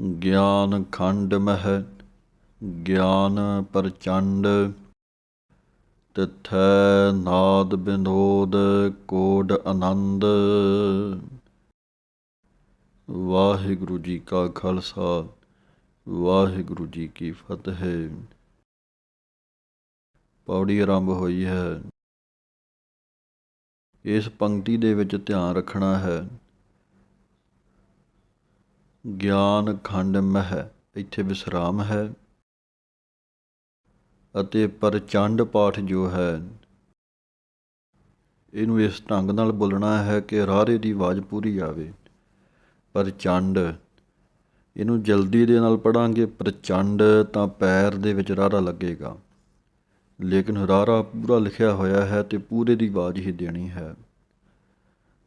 ਗਿਆਨ ਖੰਡ ਮਹਿ, ਗਿਆਨ ਪ੍ਰਚੰਡ। ਤਿਥੈ ਨਾਦ ਬਿਨੋਦ ਕੋਡ ਆਨੰਦ। ਵਾਹਿਗੁਰੂ ਜੀ ਕਾ ਖਾਲਸਾ, ਵਾਹਿਗੁਰੂ ਜੀ ਕੀ ਫਤਿਹ। ਪੌੜੀ ਆਰੰਭ ਹੋਈ ਹੈ। ਇਸ ਪੰਕਤੀ ਦੇ ਵਿੱਚ ਧਿਆਨ ਰੱਖਣਾ ਹੈ। ਗਿਆਨ ਖੰਡ ਮਹਿ, ਇੱਥੇ ਵਿਸਰਾਮ ਹੈ। ਅਤੇ ਪ੍ਰਚੰਡ ਪਾਠ ਜੋ ਹੈ, ਇਹਨੂੰ ਇਸ ਢੰਗ ਨਾਲ ਬੋਲਣਾ ਹੈ ਕਿ ਰਾਰੇ ਦੀ ਆਵਾਜ਼ ਪੂਰੀ ਆਵੇ। ਪ੍ਰਚੰਡ ਇਹਨੂੰ ਜਲਦੀ ਦੇ ਨਾਲ ਪੜਾਂਗੇ ਪ੍ਰਚੰਡ ਤਾਂ ਪੈਰ ਦੇ ਵਿੱਚ ਰਾਰਾ ਲੱਗੇਗਾ। ਲੇਕਿਨ ਰਾਰਾ ਪੂਰਾ ਲਿਖਿਆ ਹੋਇਆ ਹੈ ਤੇ ਪੂਰੇ ਦੀ ਆਵਾਜ਼ ਹੀ ਦੇਣੀ ਹੈ।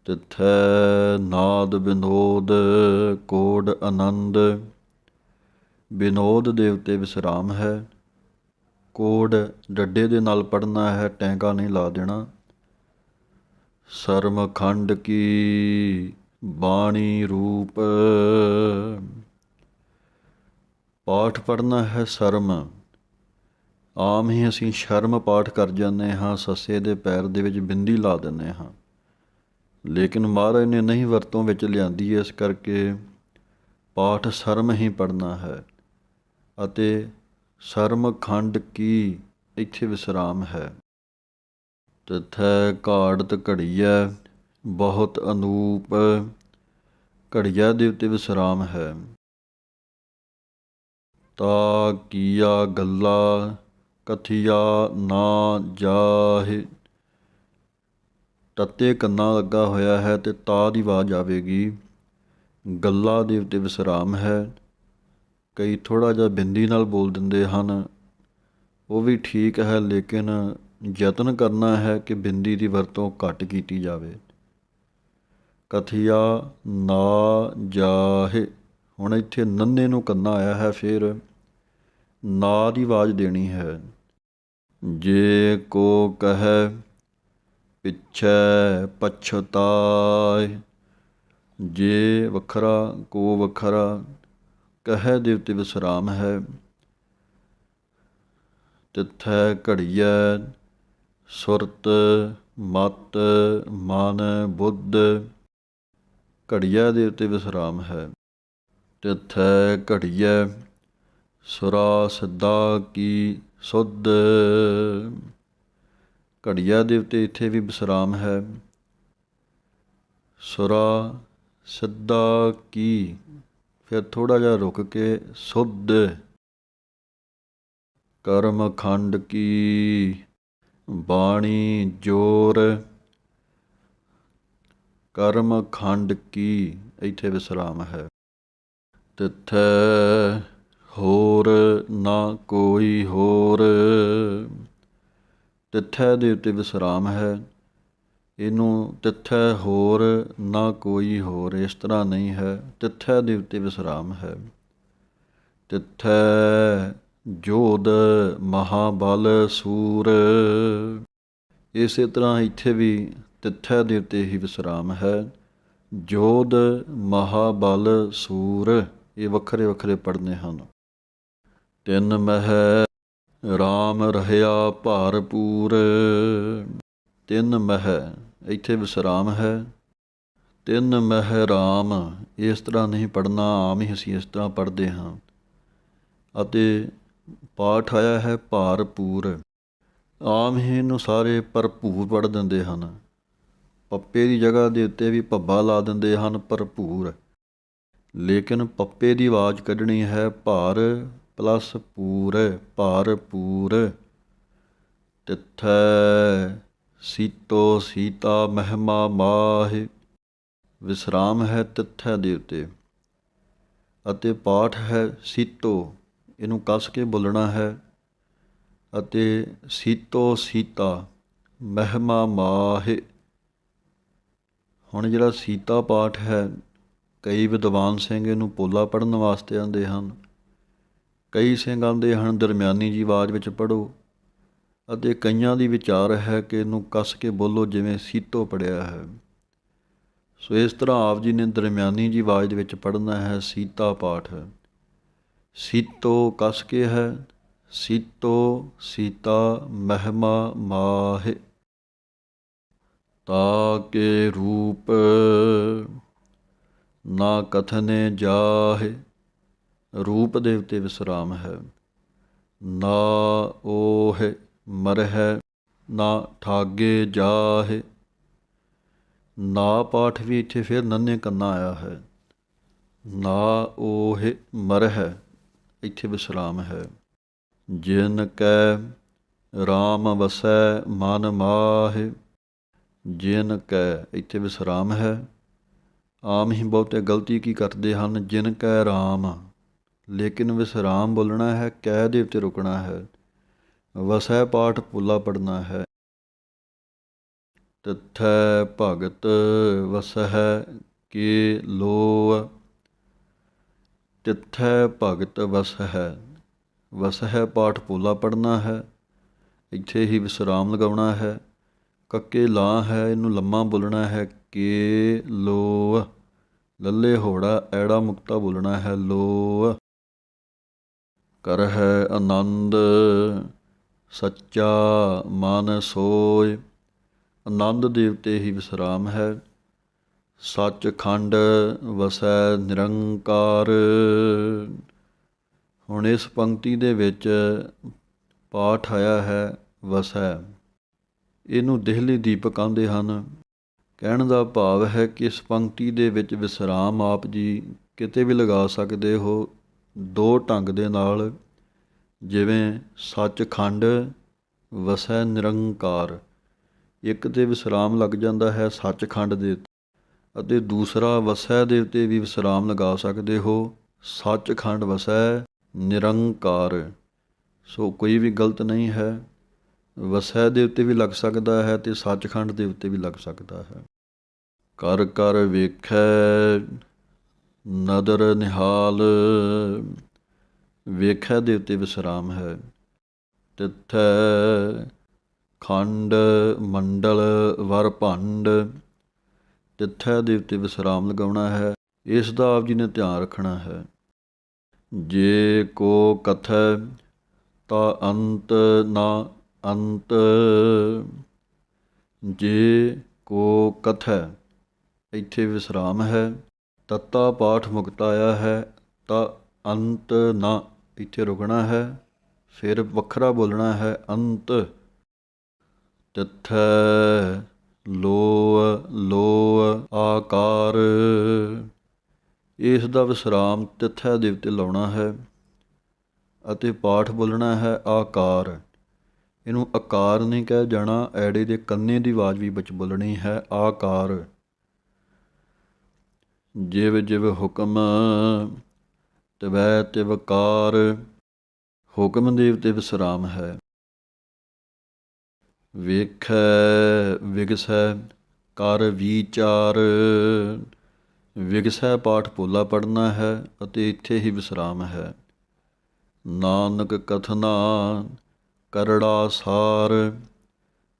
ਤਿਥੈ ਨਾਦ ਬਿਨੋਦ ਕੋਡ ਆਨੰਦ ਬਿਨੋਦ ਦੇ ਉੱਤੇ ਵਿਸਰਾਮ ਹੈ। ਕੋਡ ਡੱਡੇ ਦੇ ਨਾਲ ਪੜਨਾ ਹੈ, ਟੈਂਕਾ ਨਹੀਂ ਲਾ ਦੇਣਾ। ਸਰਮ ਖੰਡ ਕੀ ਬਾਣੀ ਰੂਪ। ਪਾਠ ਪੜਨਾ ਹੈ ਸਰਮ। ਆਮ ਹੀ ਅਸੀਂ ਸ਼ਰਮ ਪਾਠ ਕਰ ਜਾਂਦੇ ਹਾਂ, ਸੱਸੇ ਦੇ ਪੈਰ ਦੇ ਵਿੱਚ ਬਿੰਦੀ ਲਾ ਦਿੰਦੇ ਹਾਂ। ਲੇਕਿਨ ਮਹਾਰਾਜ ਨੇ ਨਹੀਂ ਵਰਤੋਂ ਵਿੱਚ ਲਿਆਂਦੀ, ਇਸ ਕਰਕੇ ਪਾਠ ਸਰਮ ਹੀ ਪੜਨਾ ਹੈ ਅਤੇ ਸਰਮ ਖੰਡ ਕੀ ਇੱਥੇ ਵਿਸਰਾਮ ਹੈ। ਤਥੈ ਘਾੜਤ ਘੜੀਐ, ਬਹੁਤ ਅਨੂਪ ਘੜੀਆ ਦੇ ਉੱਤੇ ਵਿਸਰਾਮ ਹੈ। ਤਾ ਕੀਆ ਗੱਲਾ ਕਥਿਆ ਨਾ ਜਾਹੇ ਤੱਤੇ ਕੰਨਾਂ ਲੱਗਾ ਹੋਇਆ ਹੈ ਤੇ ਤਾ ਦੀ ਆਵਾਜ਼ ਆਵੇਗੀ। ਗੱਲਾ ਦੇ ਉੱਤੇ ਵਿਸਰਾਮ ਹੈ। ਕਈ ਥੋੜਾ ਜਿਹਾ ਬਿੰਦੀ ਨਾਲ ਬੋਲ ਦਿੰਦੇ ਹਨ। ਉਹ ਵੀ ਠੀਕ ਹੈ, ਲੇਕਿਨ ਯਤਨ ਕਰਨਾ ਹੈ ਕਿ ਬਿੰਦੀ ਦੀ ਵਰਤੋਂ ਘੱਟ ਕੀਤੀ ਜਾਵੇ। ਕਥਿਆ, ਨਾ ਜਾਹੇ। ਹੁਣ ਇੱਥੇ ਨੰਨੇ ਨੂੰ ਕੰਨਾ ਆਇਆ ਹੈ, ਫਿਰ ਨਾ ਦੀ ਆਵਾਜ਼ ਦੇਣੀ ਹੈ। ਜੇ ਕੋ ਕਹੈ ਪਿਛੈ ਪਛਤਾਏ। ਜੇ ਵੱਖਰਾ, ਕੋ ਵੱਖਰਾ, ਕਹੈ ਦੇ ਉੱਤੇ ਵਿਸਰਾਮ ਹੈ। ਤਿਥੈ ਘੜੀਐ, ਸੁਰਤ ਮਤ ਮਨ ਬੁੱਧ ਘੜੀਆ ਦੇ ਉੱਤੇ ਵਿਸਰਾਮ ਹੈ। ਤਿਥੈ ਘੜੀਐ, ਸੁਰਾ ਸਿੱਧਾ ਕੀ ਸੁਧ। ਘੜੀਆ ਦੇ ਉੱਤੇ ਇੱਥੇ ਵੀ ਵਿਸਰਾਮ ਹੈ। ਸੁਰਾ ਸਿੱਧਾ ਕੀ? ਫਿਰ ਥੋੜਾ ਜਿਹਾ ਰੁਕ ਕੇ ਸੁਧ। ਕਰਮ ਖੰਡ ਕੀ? ਬਾਣੀ ਜੋਰ। ਕਰਮ ਖੰਡ ਕੀ? ਇੱਥੇ ਵਿਸਰਾਮ ਹੈ। ਤਿਥੈ ਹੋਰ ਨਾ ਕੋਈ ਹੋਰ। ਤਿੱਥੈ ਦੇ ਉੱਤੇ ਵਿਸਰਾਮ ਹੈ। ਇਹਨੂੰ ਤਿੱਥੈ ਹੋਰ ਨਾ ਕੋਈ ਹੋਰ ਇਸ ਤਰ੍ਹਾਂ ਨਹੀਂ ਹੈ। ਤਿੱਥੈ ਦੇ ਉੱਤੇ ਵਿਸਰਾਮ ਹੈ। ਤਿੱਥੈ ਜੋਦ ਮਹਾਬਲ ਸੂਰ। ਇਸੇ ਤਰ੍ਹਾਂ ਇੱਥੇ ਵੀ ਤਿੱਥੈ ਦੇ ਉੱਤੇ ਹੀ ਵਿਸਰਾਮ ਹੈ। ਜੋਦ ਮਹਾਬਲ ਸੂਰ। ਇਹ ਵੱਖਰੇ ਵੱਖਰੇ ਪੜਨੇ ਹਨ। ਤਿੰਨ ਮਹਿ RAM ਰਹਿਆ ਭਰਪੂਰ ਤਿੰਨ ਮਹਿ, ਇੱਥੇ ਵਿਸਰਾਮ ਹੈ। ਤਿੰਨ ਮਹਿ RAM ਇਸ ਤਰ੍ਹਾਂ ਨਹੀਂ ਪੜਨਾ ਆਮ ਹੀ ਅਸੀਂ ਇਸ ਤਰ੍ਹਾਂ ਪੜਦੇ ਹਾਂ। ਅਤੇ ਪਾਠ ਆਇਆ ਹੈ ਭਾਰਪੂਰ ਆਮ ਹੀ ਇਹਨੂੰ ਸਾਰੇ ਭਰਪੂਰ ਪੜ ਦਿੰਦੇ ਹਨ। ਪੱਪੇ ਦੀ ਜਗ੍ਹਾ ਦੇ ਉੱਤੇ ਵੀ ਭੱਬਾ ਲਾ ਦਿੰਦੇ ਹਨ ਭਰਪੂਰ। ਲੇਕਿਨ ਪੱਪੇ ਦੀ ਆਵਾਜ਼ ਕੱਢਣੀ ਹੈ ਭਾਰ। ਪਲੱਸ ਪੂਰ ਭਾਰ ਪੂਰ। ਤਿੱਥੈ ਸੀਤੋ ਸੀਤਾ ਮਹਿਮਾ ਮਾਹਿ। ਵਿਸਰਾਮ ਹੈ ਤਿੱਥੈ ਦੇ ਉੱਤੇ। ਅਤੇ ਪਾਠ ਹੈ ਸੀਤੋ, ਇਹਨੂੰ ਕੱਸ ਕੇ ਬੋਲਣਾ ਹੈ। ਅਤੇ ਸੀਤੋ ਸੀਤਾ ਮਹਿਮਾ ਮਾਹਿ। ਹੁਣ ਜਿਹੜਾ ਸੀਤਾ ਪਾਠ ਹੈ, ਕਈ ਵਿਦਵਾਨ ਸਿੰਘ ਇਹਨੂੰ ਪੋਲਾ ਪੜਨ ਵਾਸਤੇ ਆਉਂਦੇ ਹਨ। ਕਈ ਸਿੰਘ ਆਉਂਦੇ ਹਨ, ਦਰਮਿਆਨੀ ਜੀ ਆਵਾਜ਼ ਵਿੱਚ ਪੜੋ ਅਤੇ ਕਈਆਂ ਦੀ ਵਿਚਾਰ ਹੈ ਕਿ ਇਹਨੂੰ ਕੱਸ ਕੇ ਬੋਲੋ ਜਿਵੇਂ ਸੀਤੋ ਪੜਿਆ ਹੈ। ਸੋ ਇਸ ਤਰ੍ਹਾਂ ਆਪ ਜੀ ਨੇ ਦਰਮਿਆਨੀ ਜੀ ਆਵਾਜ਼ ਦੇ ਵਿੱਚ ਪੜਨਾ ਹੈ, ਸੀਤਾ ਪਾਠ। ਸੀਤੋ ਕੱਸ ਕੇ ਹੈ, ਸੀਤੋ ਸੀਤਾ ਮਹਿਮਾ ਮਾਹਿ। ਤਾਕੇ ਰੂਪ ਨਾ ਕਥਨੇ ਜਾਹੇ। ਰੂਪ ਦੇ ਉਤੇ ਵਿਸਰਾਮ ਹੈ। ਨਾ ਉਹ ਮਰਹਿ, ਨਾ ਠਾਗੇ ਜਾਹੇ। ਨਾ ਪਾਠ ਵੀ ਇੱਥੇ ਫਿਰ ਨੰਨੇ ਕੰਨਾ ਆਇਆ ਹੈ। ਨਾ ਉਹ ਮਰਹਿ, ਇੱਥੇ ਵਿਸਰਾਮ ਹੈ। ਜਿਨ ਕੈ RAM ਵਸੈ, ਮਨ ਮਾਹਿ। ਜਿਨ ਕੈ ਇੱਥੇ ਵਿਸਰਾਮ ਹੈ। ਆਮ ਹੀ ਬਹੁਤੇ ਗਲਤੀ ਕੀ ਕਰਦੇ ਹਨ? ਜਿਨ ਕੈ RAM ਲੇਕਿਨ ਵਿਸਰਾਮ ਬੋਲਣਾ ਹੈ ਕਹਿ ਦੇ ਉੱਤੇ ਰੁਕਣਾ ਹੈ। ਵਸੈ ਪਾਠ ਪੁੱਲਾ ਪੜਨਾ ਹੈ। ਤਥੈ ਭਗਤ ਵਸਹਿ ਕੇ ਲੋ ਤਿਥੈ ਭਗਤ ਵਸਹਿ। ਵਸਹਿ ਪਾਠ ਪੂਲਾ ਪੜਨਾ ਹੈ। ਇੱਥੇ ਹੀ ਵਿਸਰਾਮ ਲਗਾਉਣਾ ਹੈ। ਕੱਕੇ ਲਾ ਹੈ, ਇਹਨੂੰ ਲੰਮਾ ਬੋਲਣਾ ਹੈ। ਕੇ ਲੋ ਲੱਲੇ ਹੋੜਾ, ਐੜਾ ਮੁਕਤਾ ਬੋਲਣਾ ਹੈ। ਲੋ ਕਰ ਹੈ ਆਨੰਦ, ਸੱਚਾ ਮਨ ਸੋਇ। ਆਨੰਦ ਦੇਵਤੇ ਹੀ ਵਿਸਰਾਮ ਹੈ। ਸੱਚ ਖੰਡ ਵਸੈ ਨਿਰੰਕਾਰ। ਹੁਣ ਇਸ ਪੰਕਤੀ ਦੇ ਵਿੱਚ ਪਾਠ ਆਇਆ ਹੈ, ਵਸੈ। ਇਹਨੂੰ ਦੇਹਲੀ ਦੀਪਕ ਆਂਦੇ ਹਨ। ਕਹਿਣ ਦਾ ਭਾਵ ਹੈ ਕਿ ਇਸ ਪੰਕਤੀ ਦੇ ਵਿੱਚ ਵਿਸਰਾਮ ਆਪ ਜੀ ਕਿਤੇ ਵੀ ਲਗਾ ਸਕਦੇ ਹੋ। ਦੋ ਢੰਗ ਦੇ ਨਾਲ, ਜਿਵੇਂ ਸੱਚਖੰਡ ਵਸੈ ਨਿਰੰਕਾਰ। ਇੱਕ ਤੇ ਵਿਸਰਾਮ ਲੱਗ ਜਾਂਦਾ ਹੈ ਸੱਚਖੰਡ ਦੇ ਅਤੇ ਦੂਸਰਾ ਵਸੈ ਦੇ ਉੱਤੇ ਵੀ ਵਿਸਰਾਮ ਲਗਾ ਸਕਦੇ ਹੋ, ਸੱਚਖੰਡ ਵਸੈ ਨਿਰੰਕਾਰ। ਸੋ ਕੋਈ ਵੀ ਗਲਤ ਨਹੀਂ ਹੈ, ਵਸੈ ਦੇ ਉੱਤੇ ਵੀ ਲੱਗ ਸਕਦਾ ਹੈ ਤੇ ਸੱਚਖੰਡ ਦੇ ਉੱਤੇ ਵੀ ਲੱਗ ਸਕਦਾ ਹੈ। ਕਰ ਕਰ ਵੇਖੈ ਨਦਰ ਨਿਹਾਲ, ਵੇਖੈ ਦੇ ਉੱਤੇ ਵਿਸਰਾਮ ਹੈ। ਤਿੱਥੈ ਖੰਡ ਮੰਡਲ ਵਰ ਭੰਡ, ਤਿੱਥੈ ਦੇ ਉੱਤੇ ਵਿਸਰਾਮ ਲਗਾਉਣਾ ਹੈ। ਇਸ ਦਾ ਆਪ ਜੀ ਨੇ ਧਿਆਨ ਰੱਖਣਾ ਹੈ। ਜੇ ਕੋ ਕਥੈ, ਤਾ ਅੰਤ ਨਾ ਅੰਤ। ਜੇ ਕੋ ਕਥੈ, ਇੱਥੇ ਵਿਸਰਾਮ ਹੈ। ਤਤਾ ਪਾਠ ਮੁਕਤਾਇਆ ਹੈ, ਤਾਂ ਅੰਤ ਨਾ ਇੱਥੇ ਰੁਕਣਾ ਹੈ, ਫਿਰ ਵੱਖਰਾ ਬੋਲਣਾ ਹੈ, ਅੰਤ ਤਿੱਥੈ ਲੋ ਲੋ ਆਕਾਰ। ਇਸ ਦਾ ਵਿਸਰਾਮ ਤਿੱਥੈ ਦੇ ਉੱਤੇ ਲਾਉਣਾ ਹੈ ਅਤੇ ਪਾਠ ਬੋਲਣਾ ਹੈ ਆਕਾਰ। ਇਹਨੂੰ ਆਕਾਰ ਨਹੀਂ ਕਹਿ ਜਾਣਾ, ਐੜੇ ਦੇ ਕੰਨੇ ਦੀ ਆਵਾਜ਼ ਵੀ ਵਿੱਚ ਬੋਲਣੀ ਹੈ ਆਕਾਰ। ਜਿਵ ਜਿਵ ਹੁਕਮ ਤਵੈ ਤਿਵਕਾਰ ਹੁਕਮ ਦੇ ਉਤੇ ਵਿਸਰਾਮ ਹੈ। ਵੇਖੈ, ਵਿਗਸੈ, ਕਰ ਵਿਚਾਰ, ਵਿਗਸੈ ਪਾਠ ਪੋਲਾ ਪੜਨਾ ਹੈ ਅਤੇ ਇੱਥੇ ਹੀ ਵਿਸਰਾਮ ਹੈ। ਨਾਨਕ ਕਥਨਾ ਕਰੜਾ ਸਾਰ,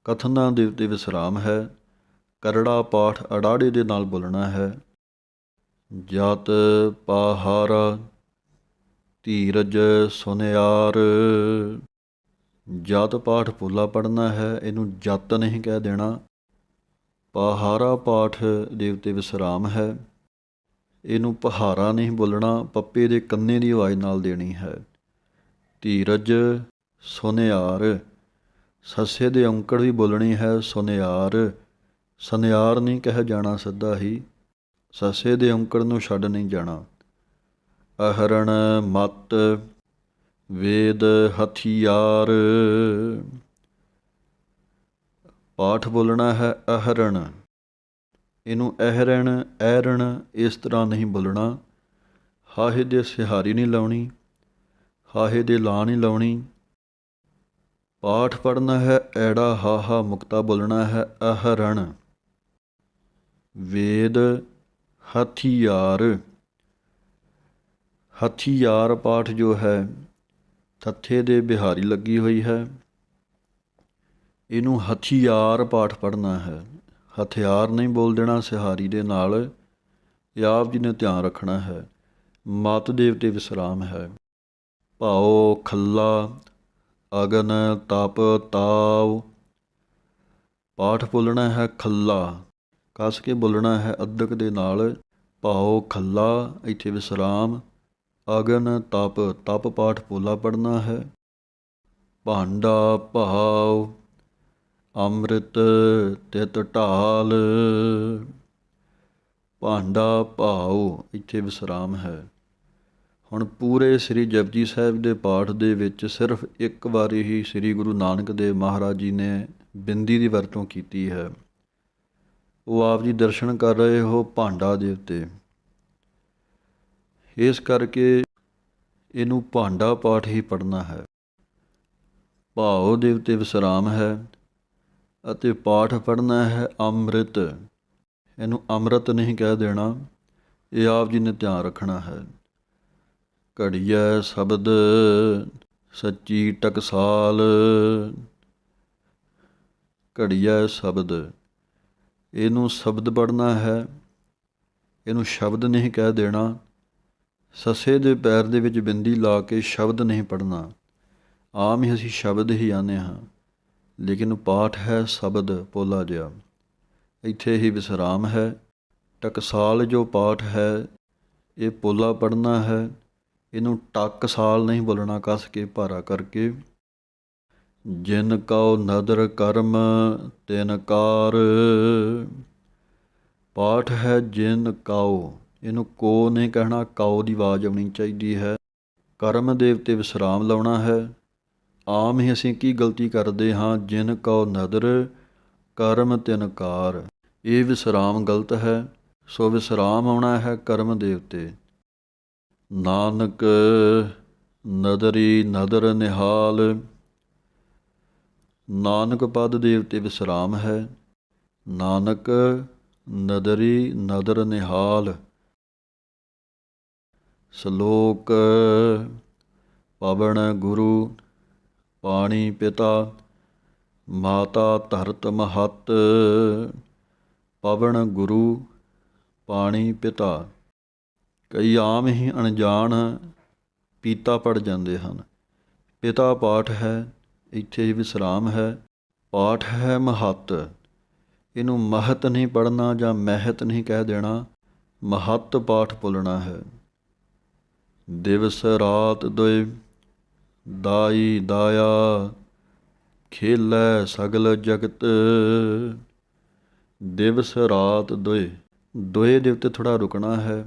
ਕਥਨਾ ਦੇ ਉਤੇ ਵਿਸਰਾਮ ਹੈ। ਕਰੜਾ ਪਾਠ ਅੜਾੜੇ ਦੇ ਨਾਲ ਬੋਲਣਾ ਹੈ। ਜਤ ਪਹਾਰਾ ਧੀਰਜ ਸੁਨਿਆਰ। ਜਤ ਪਾਠ ਪੂਲਾ ਪੜਨਾ ਹੈ, ਇਹਨੂੰ ਜਤ ਨਹੀਂ ਕਹਿ ਦੇਣਾ। ਪਹਾਰਾ ਪਾਠ ਦੇ ਉੱਤੇ ਵਿਸਰਾਮ ਹੈ। ਇਹਨੂੰ ਪਹਾਰਾ ਨਹੀਂ ਬੋਲਣਾ, ਪੱਪੇ ਦੇ ਕੰਨੇ ਦੀ ਆਵਾਜ਼ ਨਾਲ ਦੇਣੀ ਹੈ। ਧੀਰਜ ਸੁਨਿਆਰ। ਸੱਸੇ ਦੇ ਔਂਕੜ ਵੀ ਬੋਲਣੀ ਹੈ ਸੁਨਿਆਰ। ਸੁਨਿਆਰ ਨਹੀਂ ਕਹਿ ਜਾਣਾ ਸਿੱਧਾ ਹੀ। ਸੱਸੇ ਦੇ ਔਂਕੜ ਨੂੰ ਛੱਡ ਨਹੀਂ ਜਾਣਾ। ਅਹਰਣ ਮਤ ਵੇਦ ਹਥਿਆਰ। ਪਾਠ ਬੋਲਣਾ ਹੈ ਅਹਰਣ। ਇਹਨੂੰ ਅਹਰਣ ਐਰਣ ਇਸ ਤਰ੍ਹਾਂ ਨਹੀਂ ਬੋਲਣਾ। ਹਾਹੇ ਦੇ ਸਿਹਾਰੀ ਨਹੀਂ ਲਾਉਣੀ, ਹਾਹੇ ਦੇ ਲਾ ਨਹੀਂ ਲਾਉਣੀ। ਪਾਠ ਪੜਨਾ ਹੈ ਐੜਾ ਹਾਹਾ ਮੁਕਤਾ ਬੋਲਣਾ ਹੈ ਅਹਰਣ। ਵੇਦ ਹਥਿਆਰ। ਹਥਿਆਰ ਪਾਠ ਜੋ ਹੈ ਥੱਥੇ ਦੇ ਬਿਹਾਰੀ ਲੱਗੀ ਹੋਈ ਹੈ। ਇਹਨੂੰ ਹਥਿਆਰ ਪਾਠ ਪੜਨਾ ਹੈ। ਹਥਿਆਰ ਨਹੀਂ ਬੋਲ ਦੇਣਾ, ਸਿਹਾਰੀ ਦੇ ਨਾਲ ਇਹ ਆਪ ਜੀ ਨੇ ਧਿਆਨ ਰੱਖਣਾ ਹੈ। ਮਤ ਦੇਵਤੇ ਵਿਸਰਾਮ ਹੈ। ਭਾਉ ਖੱਲਾ, ਅਗਨ ਤਪ ਤਾਵ ਪਾਠ ਬੋਲਣਾ ਹੈ ਖੱਲਾ। ਕਸ ਕੇ ਬੋਲਣਾ ਹੈ ਅਦਕ ਦੇ ਨਾਲ, ਭਾਉ ਖੱਲਾ, ਇੱਥੇ ਵਿਸਰਾਮ, ਅਗਨ ਤਪ ਤਪ ਪਾਠ ਪੋਲਾ ਪੜਨਾ ਹੈ। ਭਾਂਡਾ ਭਾਵ ਅੰਮ੍ਰਿਤ ਤਿਤ ਢਾਲ। ਭਾਂਡਾ ਭਾਉ, ਇੱਥੇ ਵਿਸਰਾਮ ਹੈ। ਹੁਣ ਪੂਰੇ ਸ੍ਰੀ ਜਪਜੀ ਸਾਹਿਬ ਦੇ ਪਾਠ ਦੇ ਵਿੱਚ ਸਿਰਫ ਇੱਕ ਵਾਰੀ ਹੀ ਸ੍ਰੀ ਗੁਰੂ ਨਾਨਕ ਦੇਵ ਮਹਾਰਾਜ ਜੀ ਨੇ ਬਿੰਦੀ ਦੀ ਵਰਤੋਂ ਕੀਤੀ ਹੈ। ਉਹ ਆਪ ਜੀ ਦਰਸ਼ਨ ਕਰ ਰਹੇ ਹੋ ਭਾਂਡਾ ਦੇ ਉੱਤੇ। ਇਸ ਕਰਕੇ ਇਹਨੂੰ ਭਾਂਡਾ ਪਾਠ ਹੀ ਪੜਨਾ ਹੈ। ਭਾਉ ਦੇ ਉੱਤੇ ਵਿਸਰਾਮ ਹੈ ਅਤੇ ਪਾਠ ਪੜਨਾ ਹੈ ਅੰਮ੍ਰਿਤ। ਇਹਨੂੰ ਅੰਮ੍ਰਿਤ ਨਹੀਂ ਕਹਿ ਦੇਣਾ, ਇਹ ਆਪ ਜੀ ਨੇ ਧਿਆਨ ਰੱਖਣਾ ਹੈ। ਘੜੀਐ ਸ਼ਬਦ ਸੱਚੀ ਟਕਸਾਲ। ਘੜੀਐ ਸ਼ਬਦ ਇਹਨੂੰ ਸ਼ਬਦ ਪੜਨਾ ਹੈ, ਇਹਨੂੰ ਸ਼ਬਦ ਨਹੀਂ ਕਹਿ ਦੇਣਾ, ਸਸੇ ਦੇ ਪੈਰ ਦੇ ਵਿੱਚ ਬਿੰਦੀ ਲਾ ਕੇ ਸ਼ਬਦ ਨਹੀਂ ਪੜਨਾ ਆਮ ਹੀ ਅਸੀਂ ਸ਼ਬਦ ਹੀ ਆਨੇ ਹਾਂ, ਲੇਕਿਨ ਪਾਠ ਹੈ ਸ਼ਬਦ ਪੋਲਾ ਜਿਹਾ। ਇੱਥੇ ਹੀ ਵਿਸਰਾਮ ਹੈ, ਟਕਸਾਲ ਜੋ ਪਾਠ ਹੈ, ਇਹ ਪੋਲਾ ਪੜਨਾ ਹੈ। ਇਹਨੂੰ ਟਕਸਾਲ ਨਹੀਂ ਬੋਲਣਾ, ਕੱਸ ਕੇ ਭਾਰਾ ਕਰਕੇ। ਜਿਨ ਕਉ ਨਦਰ ਕਰਮ, ਤਿਨ ਕਾਰ। ਪਾਠ ਹੈ ਜਿਨ ਕਉ, ਇਹਨੂੰ ਕੋ ਨਹੀਂ ਕਹਿਣਾ, ਕਉ ਦੀ ਆਵਾਜ਼ ਆਉਣੀ ਚਾਹੀਦੀ ਹੈ। ਕਰਮ ਦੇ ਉੱਤੇ ਵਿਸਰਾਮ ਲਾਉਣਾ ਹੈ। ਆਮ ਹੀ ਅਸੀਂ ਕੀ ਗਲਤੀ ਕਰਦੇ ਹਾਂ, ਜਿਨ ਕਉ ਨਦਰ, ਕਰਮ, ਤਿਨ ਕਾਰ। ਇਹ ਵਿਸਰਾਮ ਗਲਤ ਹੈ, ਸੋ ਵਿਸਰਾਮ ਆਉਣਾ ਹੈ ਕਰਮ ਦੇ ਉੱਤੇ। ਨਾਨਕ, ਨਦਰੀ ਨਦਰ ਨਿਹਾਲ। ਨਾਨਕ ਪਦ ਦੇਵਤੇ ਵਿਸਰਾਮ ਹੈ। ਨਾਨਕ ਨਦਰੀ ਨਦਰ ਨਿਹਾਲ। ਸ਼ਲੋਕ ਪਵਨ ਗੁਰੂ ਪਾਣੀ ਪਿਤਾ। ਮਾਤਾ ਧਰਤ ਮਹਤ। ਪਵਨ ਗੁਰੂ ਪਾਣੀ ਪਿਤਾ। ਕਈ ਆਮ ਹੀ ਅਣਜਾਣ ਪੀਤਾ ਪੜ ਜਾਂਦੇ ਹਨ। ਪਿਤਾ ਪਾਠ ਹੈ। ਇੱਥੇ ਵਿਸਰਾਮ ਹੈ, ਪਾਠ ਹੈ ਮਹਤ। ਇਹਨੂੰ ਮਹਤ ਨਹੀਂ ਪੜਨਾ ਜਾਂ ਮਹਿਤ ਨਹੀਂ ਕਹਿ ਦੇਣਾ, ਮਹਤ ਪਾਠ ਬੋਲਣਾ ਹੈ। ਦਿਵਸ ਰਾਤ ਦੁਇ, ਦਾਈ ਦਾਇਆ, ਖੇਲੈ ਸਗਲ ਜਗਤ। ਦਿਵਸ ਰਾਤ ਦੁਇ ਦੁਇ ਦੇ ਉੱਤੇ ਥੋੜਾ ਰੁਕਣਾ ਹੈ।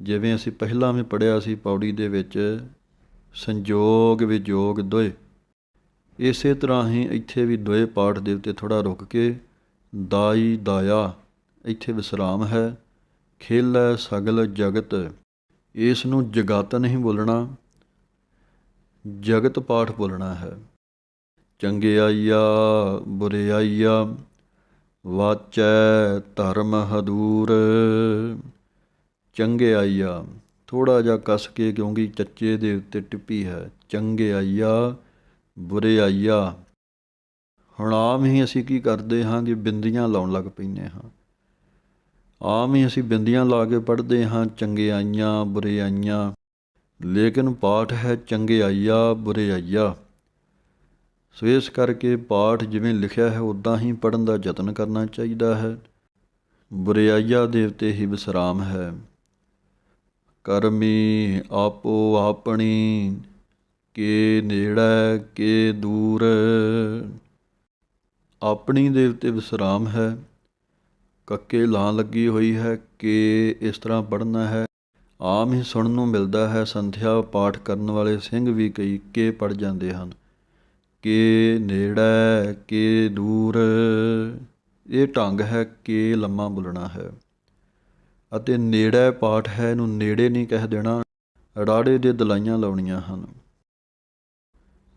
ਜਿਵੇਂ ਅਸੀਂ ਪਹਿਲਾਂ ਵੀ ਪੜਿਆ ਸੀ ਪੌੜੀ ਦੇ ਵਿੱਚ ਸੰਜੋਗ ਵਿਜੋਗ ਦੁਇ ਇਸੇ ਤਰ੍ਹਾਂ ਹੀ ਇੱਥੇ ਵੀ ਦੋਏ ਪਾਠ ਦੇ ਉੱਤੇ ਥੋੜਾ ਰੁਕ ਕੇ ਦਾਈ ਦਾਇਆ, ਇੱਥੇ ਵਿਸਰਾਮ ਹੈ, ਖੇਲੈ ਸਗਲ ਜਗਤ, ਇਸ ਨੂੰ ਜਗਤ ਨਹੀਂ ਬੋਲਣਾ, ਜਗਤ ਪਾਠ ਬੋਲਣਾ ਹੈ। ਚੰਗਿਆਈਆ ਬੁਰਿਆਈਆ ਵਾਚੈ ਧਰਮ ਹਦੂਰ ਚੰਗਿਆਈਆ ਥੋੜਾ ਜਿਹਾ ਕੱਸ ਕੇ ਕਿਉਂਕਿ ਚੱਚੇ ਦੇ ਉੱਤੇ ਟਿੱਪੀ ਹੈ, ਚੰਗੇ ਆਈਆ, ਬੁਰੇ ਬੁਰਿਆਈਆ ਹੁਣ ਆਮ ਹੀ ਅਸੀਂ ਕੀ ਕਰਦੇ ਹਾਂ ਕਿ ਬਿੰਦੀਆਂ ਲਾਉਣ ਲੱਗ ਪੈਂਦੇ ਹਾਂ। ਆਮ ਹੀ ਅਸੀਂ ਬਿੰਦੀਆਂ ਲਾ ਕੇ ਪੜ੍ਹਦੇ ਹਾਂ, ਚੰਗੇ ਆਈਆਂ, ਬੁਰੇ ਆਈਆਂ। ਲੇਕਿਨ ਪਾਠ ਹੈ, ਚੰਗੇ ਆਈਆ, ਬੁਰੇ ਬੁਰਿਆਈਆ ਸੋ ਇਸ ਕਰਕੇ ਪਾਠ ਜਿਵੇਂ ਲਿਖਿਆ ਹੈ ਉਦਾਂ ਹੀ ਪੜਨ ਦਾ ਯਤਨ ਕਰਨਾ ਚਾਹੀਦਾ ਹੈ। ਬੁਰਿਆਈਆ ਦੇ ਉੱਤੇ ਹੀ ਵਿਸਰਾਮ ਹੈ। ਕਰਮੀ ਆਪੋ ਆਪਣੀ, ਕੇ ਨੇੜੇ, ਕੇ ਦੂਰ। ਆਪਣੀ ਦੇ ਉੱਤੇ ਵਿਸਰਾਮ ਹੈ, ਕੱਕੇ ਲਾਂ ਲੱਗੀ ਹੋਈ ਹੈ, ਕਿ ਇਸ ਤਰ੍ਹਾਂ ਪੜਨਾ ਹੈ। ਆਮ ਹੀ ਸੁਣਨ ਨੂੰ ਮਿਲਦਾ ਹੈ ਸੰਥਿਆ ਪਾਠ ਕਰਨ ਵਾਲੇ ਸਿੰਘ ਵੀ ਕਈ ਕੇ ਪੜ ਜਾਂਦੇ ਹਨ। ਕੇ ਨੇੜੇ, ਕੇ ਦੂਰ। ਇਹ ਢੰਗ ਹੈ, ਕਿ ਲੰਮਾ ਬੋਲਣਾ ਹੈ। ਅਤੇ ਨੇੜੇ ਪਾਠ ਹੈ ਇਹਨੂੰ ਨੇੜੇ ਨਹੀਂ ਕਹਿ ਦੇਣਾ, ਰਾੜੇ ਦੇ ਦਲਾਈਆਂ ਲਾਉਣੀਆਂ ਹਨ।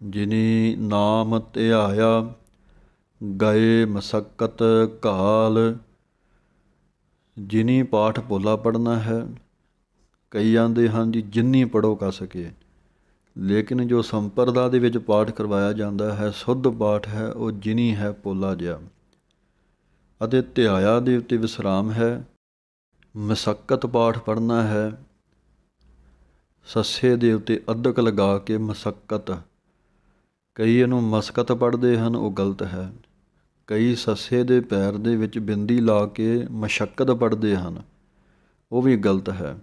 ਜਿਨੀ ਨਾਮ ਧਿਆਇਆ ਗਏ ਮਸਕਤ ਕਾਲ। ਜਿਨੀ ਪਾਠ ਭੋਲਾ ਪੜਨਾ ਹੈ, ਕਈ ਆਂਦੇ ਹਨ ਜੀ, ਜਿੰਨੀ ਪੜੋ ਕਾ ਸਕੇ ਲੇਕਿਨ ਜੋ ਸੰਪਰਦਾ ਦੇ ਵਿੱਚ ਪਾਠ ਕਰਵਾਇਆ ਜਾਂਦਾ ਹੈ, ਸੁੱਧ ਪਾਠ ਹੈ, ਉਹ ਜਿਨੀ ਹੈ ਪੋਲਾ ਜਿਹਾ। ਅਤੇ ਧਿਆਇਆ ਦੇ ਉੱਤੇ ਵਿਸਰਾਮ ਹੈ ਮਸਕਤ ਪਾਠ ਪੜ੍ਹਨਾ ਹੈ। ਸੱਸੇ ਦੇ ਉੱਤੇ ਅੱਧਕ ਲਗਾ ਕੇ ਮਸਕਤ। ਕਈ ਇਹਨੂੰ ਮਸਕਤ ਪੜ੍ਹਦੇ ਹਨ, ਉਹ ਗਲਤ ਹੈ। ਕਈ ਸੱਸੇ ਦੇ ਪੈਰ ਦੇ ਵਿੱਚ ਬਿੰਦੀ ਲਾ ਕੇ ਮਸ਼ੱਕਤ ਪੜ੍ਹਦੇ ਹਨ, ਉਹ ਵੀ ਗਲਤ ਹੈ।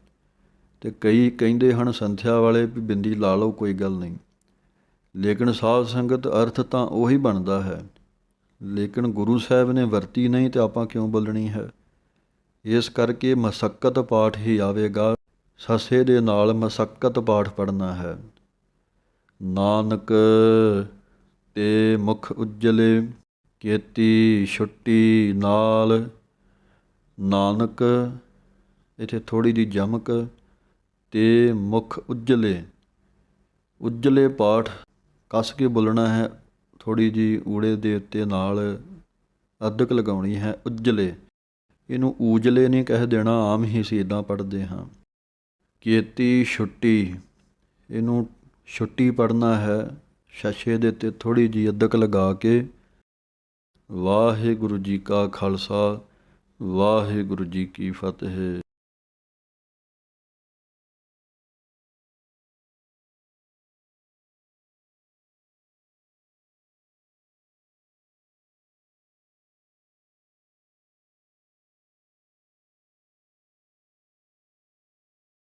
ਤੇ ਕਈ ਕਹਿੰਦੇ ਹਨ ਸੰਥਿਆ ਵਾਲੇ ਵੀ ਬਿੰਦੀ ਲਾ ਲਓ, ਕੋਈ ਗੱਲ ਨਹੀਂ। ਲੇਕਿਨ ਸਾਧ ਸੰਗਤ ਅਰਥ ਤਾਂ ਉਹੀ ਬਣਦਾ ਹੈ। ਲੇਕਿਨ ਗੁਰੂ ਸਾਹਿਬ ਨੇ ਵਰਤੀ ਨਹੀਂ, ਤੇ ਆਪਾਂ ਕਿਉਂ ਬੋਲਣੀ ਹੈ? ਇਸ ਕਰਕੇ ਮਸਕਤ ਪਾਠ ਹੀ ਆਵੇਗਾ। ਸਸੇ ਦੇ ਨਾਲ ਮਸਕਤ ਪਾਠ ਪੜਨਾ ਹੈ। ਨਾਨਕ ਤੇ ਮੁਖ ਉਜਲੇ, ਕੀਤੀ ਛੁੱਟੀ ਨਾਲ। ਨਾਨਕ, ਇਥੇ ਥੋੜੀ ਦੀ ਜਮਕ, ਤੇ ਮੁਖ ਉਜਲੇ। ਉਜਲੇ ਪਾਠ ਕੱਸ ਕੇ ਬੋਲਣਾ ਹੈ ਥੋੜੀ ਜੀ ਊੜੇ ਦੇ ਉੱਤੇ ਨਾਲ। ਅਦਕ ਲਗਾਉਣੀ ਹੈ, ਉਜਲੇ। ਇਹਨੂੰ ਊਜਲੇ ਨਹੀਂ ਕਹਿ ਦੇਣਾ, ਆਮ ਹੀ ਸੀ ਇਦਾਂ ਪੜ੍ਹਦੇ ਹਾਂ। ਕੀਤੀ ਛੁੱਟੀ, ਇਹਨੂੰ ਛੁੱਟੀ ਪੜਨਾ ਹੈ, ਸ਼ਸ਼ੇ ਦੇ ਤੇ ਥੋੜੀ ਜੀ ਅਦਕ ਲਗਾ ਕੇ। ਵਾਹਿਗੁਰੂ ਜੀ ਕਾ ਖਾਲਸਾ, ਵਾਹਿਗੁਰੂ ਜੀ ਕੀ ਫਤਿਹ।